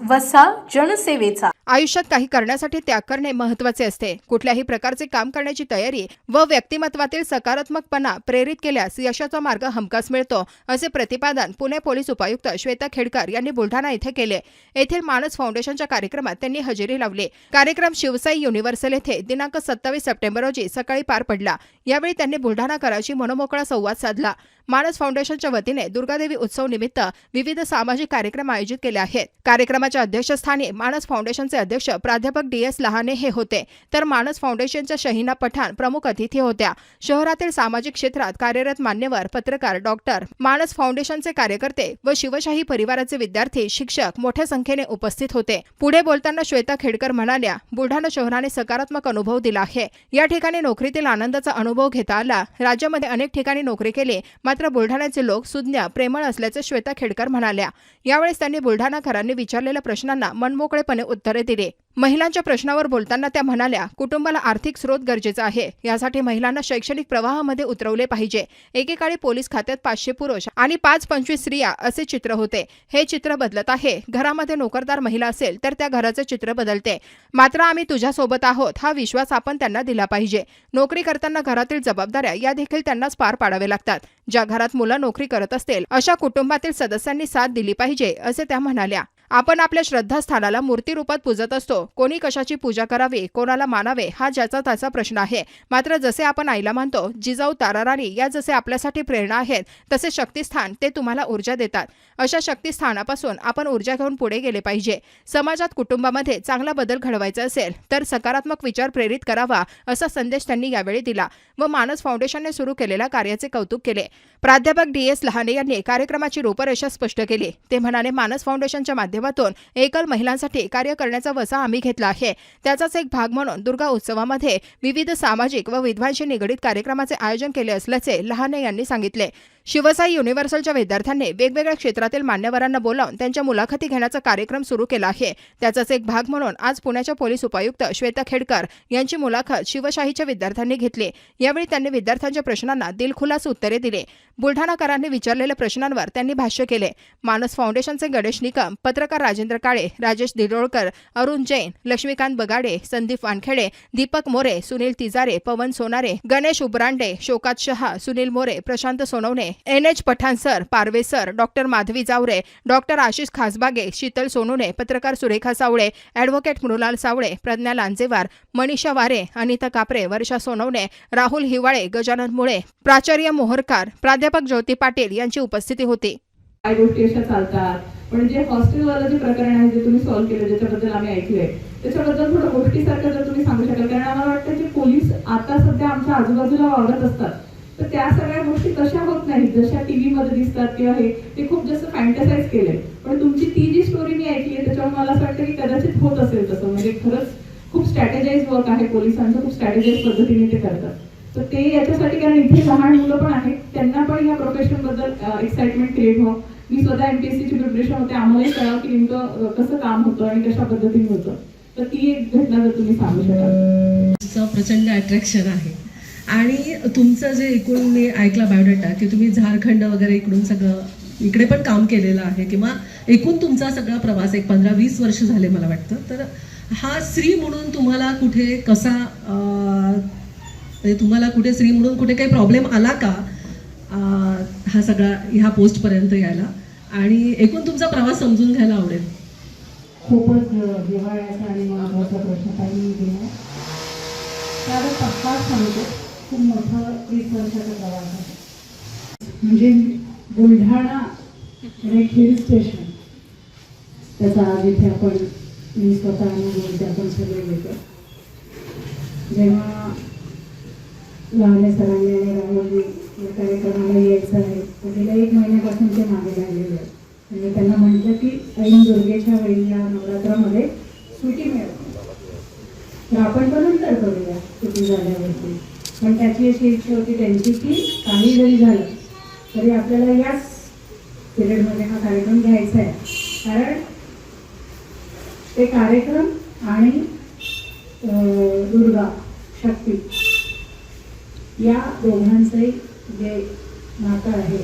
वसा जनसेवेचा. आयुष्यात काही करण्यासाठी त्याग करणे महत्त्वाचे असते. कुठल्याही प्रकारचे काम करण्याची तयारी व व्यक्तिमत्वातील सकारात्मकपणा प्रेरित केल्यास यशाचा मार्ग हमखास मिळतो असे प्रतिपादन पुणे पोलीस उपायुक्त श्वेता खेडकर यांनी बुलढाणा येथे केले. येथील मानस फाउंडेशनच्या कार्यक्रमात त्यांनी हजेरी लावली. कार्यक्रम शिवसाई युनिव्हर्सल येथे दिनांक सत्तावीस सप्टेंबर रोजी सकाळी पार पडला. यावेळी त्यांनी बुलढाणाकरांशी मनोमोकळा संवाद साधला. मानस फाउंडेशनच्या वतीने दुर्गादेवी उत्सव निमित्त विविध सामाजिक कार्यक्रम आयोजित केले आहेत. कार्यक्रमाच्या अध्यक्षस्थानी मानस फाउंडेशनचे अध्यक्ष प्राध्यापक डी एस लहाने हे होते. तर मानस फाउंडेशनच्या शहीना पठाण प्रमुख अतिथी होत्या. शहरातील सामाजिक क्षेत्रात कार्यरत मान्यवर पत्रकार डॉक्टर मानस फाउंडेशनचे कार्यकर्ते व शिवशाही परिवाराचे विद्यार्थी शिक्षक मोठ्या संख्येने उपस्थित होते. पुढे बोलताना श्वेता खेडकर म्हणाल्या बुलढाणा शहराने सकारात्मक अनुभव दिला आहे. या ठिकाणी नोकरीतील आनंदाचा अनुभव घेता आला. राज्यामध्ये अनेक ठिकाणी नोकरी केली. मात्र बुलढाण्याचे लोक सुज्ञ प्रेमळ असल्याचे श्वेता खेडकर म्हणाल्या. यावेळेस त्यांनी बुलढाणाकरांनी विचारलेल्या प्रश्नांना मनमोकळेपणे उत्तरे दिली. महिलांच्या प्रश्नावर बोलताना त्या म्हणाल्या कुटुंबाला आर्थिक स्रोत गरजेचा आहे. यासाठी महिलांना शैक्षणिक प्रवाहामध्ये उतरवले पाहिजे. एकेकाळी पोलीस खात्यात पाचशे पुरुष आणि पाच पंचवीस स्त्रिया असे चित्र होते. हे चित्र बदलत आहे. घरामध्ये नोकरदार महिला असेल तर त्या घराचे चित्र बदलते. मात्र आम्ही तुझ्यासोबत आहोत. हा विश्वास आपण त्यांना दिला पाहिजे. नोकरी करताना घरातील जबाबदाऱ्या या देखील त्यांनाच पार पाडावे लागतात. ज्या घरात मुलं नोकरी करत असतील अशा कुटुंबातील सदस्यांनी साथ दिली पाहिजे असे त्या म्हणाल्या. आपण आपल्या श्रद्धास्थानाला मूर्ती रूपात पूजत असतो. कोणी कशाची पूजा करावी कोणाला मानावे हा ज्याचा त्याचा प्रश्न आहे. मात्र जसे आपण आईला मानतो जिजाऊ ताराराणी या जसे आपल्यासाठी प्रेरणा आहेत तसे शक्तिस्थान ते तुम्हाला ऊर्जा देतात. अशा शक्तिस्थानापासून आपण ऊर्जा घेऊन पुढे गेले पाहिजे. समाजात कुटुंबामध्ये चांगला बदल घडवायचा असेल तर सकारात्मक विचार प्रेरित करावा असा संदेश त्यांनी यावेळी दिला व मानस फाउंडेशनने सुरू केलेल्या कार्याचे कौतुक केले. प्राध्यापक डी एस लहाने यांनी कार्यक्रमाची रूपरेषा स्पष्ट केली. ते म्हणाले मानस फाउंडेशनच्या माध्यमातून एकल महिलांसाठी कार्य करण्याचा वसा आम्ही घेतला आहे. त्याचाच एक भाग म्हणून दुर्गा उत्सवामध्ये विविध सामाजिक व विद्वांशी निगडीत कार्यक्रमाचे आयोजन केले असल्याचे लहाने यांनी सांगितले. शिवसाई युनिव्हर्सलच्या विद्यार्थ्यांनी वेगवेगळ्या क्षेत्रातील मान्यवरांना बोलावून त्यांच्या मुलाखती घेण्याचा कार्यक्रम सुरू केला आहे. त्याचाच एक भाग म्हणून आज पुण्याच्या पोलीस उपायुक्त श्वेता खेडकर यांची मुलाखत शिवशाहीच्या विद्यार्थ्यांनी घेतली. यावेळी त्यांनी विद्यार्थ्यांच्या प्रश्नांना दिलखुलास उत्तरे दिली. बुलढाणाकरांनी विचारलेल्या प्रश्नांवर त्यांनी भाष्य केले. मानस फाउंडेशनचे गणेश निकम पत्रकार Rajendra Kale Rajesh Dirolkar Arun Jain Laxmikant Bagade Sandeep Wankhede Deepak More Sunil Tijare Pawan Sonare Ganesh Ubrande Shaukat Shah Sunil More Prashant Sonawane N H Pathan sir Parwe sir doctor Madhavi Jaware doctor Ashish Khasbage Sheetal Sonune पत्रकार Surekha Savle advocate Mrunal सावळे प्रज्ञा लांजेवार मनीषा वारे अनिता कापरे वर्षा सोनवणे राहुल हिवाळे गजानन मुळे प्राचार्य मोहरकार प्राध्यापक ज्योती पाटील यांची उपस्थिती होती. काय गोष्टी अशा चालतात? पण जे हॉस्टेलवालं जे प्रकरण आहे जे तुम्ही सॉल्व्ह केलं ज्याच्याबद्दल आम्ही ऐकलंय त्याच्याबद्दल थोडं गोष्टीसारखं जर तुम्ही सांगू शकाल. कारण आम्हाला वाटतं जे पोलीस आता सध्या आमच्या आजूबाजूला वावरत असतात. तर त्या सगळ्या गोष्टी तशा होत नाहीत. जशा टीव्ही मध्ये दिसतात किंवा हे ते खूप जास्त फॅन्टसाईज केलंय. पण तुमची ती जी स्टोरी मी ऐकली आहे त्याच्यावर मला असं वाटतं की कदाचित होत असेल तसं. म्हणजे खरंच खूप स्ट्रॅटेजाईज वर्क आहे. पोलिसांचं खूप स्ट्रॅटेजाईज पद्धतीने ते करतात. तर ते याच्यासाठी कारण इथे लहान मुलं पण आहेत त्यांना पण या प्रोफेशनबद्दल एक्साइटमेंट क्रिएट हो मी स्वतः एमपीएससी ची प्रिपरेशन होते आम्हालाही कळावं की नेमकं कसं काम होतं आणि कशा पद्धतीने होतं. तर ती एक घटना जर तुम्ही सांगू शकाल. प्रचंड अट्रॅक्शन आहे. आणि तुमचं जे एकूण मी ऐकला बायोडेटा की तुम्ही झारखंड वगैरे इकडून सगळं इकडे पण काम केलेलं आहे किंवा एकूण तुमचा सगळा प्रवास एक पंधरा वीस वर्ष झाले मला वाटतं. तर हा स्त्री म्हणून तुम्हाला कुठे कसा म्हणजे तुम्हाला कुठे स्त्री म्हणून कुठे काही प्रॉब्लेम आला का? हा सगळा ह्या पोस्टपर्यंत यायला. आणि एकूण तुमचा प्रवास समजून घ्यायला आवडेल. हो, खूपच जिव्हाळ्याचा आणि महत्त्वाचा प्रश्न काही दिला त्याला पप्पा सांगतो. खूप मोठा वीस वर्षाचा प्रवास आहे म्हणजे बुलढाणा हे एक हिल स्टेशन. त्याचा आज इथे आपण मी स्वतः अनुभव आपण सगळे घेतो जेव्हा लहान सरांनी आणि राहुलजी कार्यक्रमाला यायचं आहे तर गेल्या एक महिन्यापासून ते मागे लागलेले आहेत. म्हणजे त्यांना म्हटलं की ऐन दुर्गेच्या वेळी या नवरात्रामध्ये सुटी मिळत तर आपण पण नंतर करूया सुटी झाल्यावरती. पण त्याची अशी इच्छा होती त्यांची की काही जरी झालं तरी आपल्याला याच पिरियडमध्ये हा कार्यक्रम घ्यायचा आहे. कारण ते कार्यक्रम आणि दुर्गा शक्ती या दोघांचंही जे नातं आहे.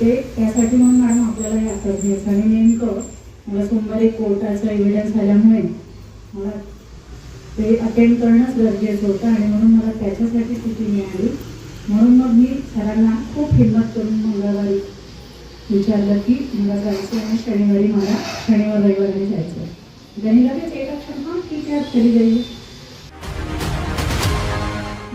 ते त्यासाठी म्हणून मॅडम आपल्याला या आता आणि नेमकं मला सोमवारी कोर्टाचा एव्हिडन्स आल्यामुळे मला ते अटेंड करणंच गरजेचं होतं आणि म्हणून मला त्याच्यासाठी सुट्टी मिळाली. म्हणून मग मी सरांना खूप हिंमत करून मंगळवारी विचारलं की मला जायचं आणि शनिवारी मला शनिवार रविवारी जायचं त्यांनी म्हणजे लगेच एक लक्षात हां ठीक आहे तरी जाईल?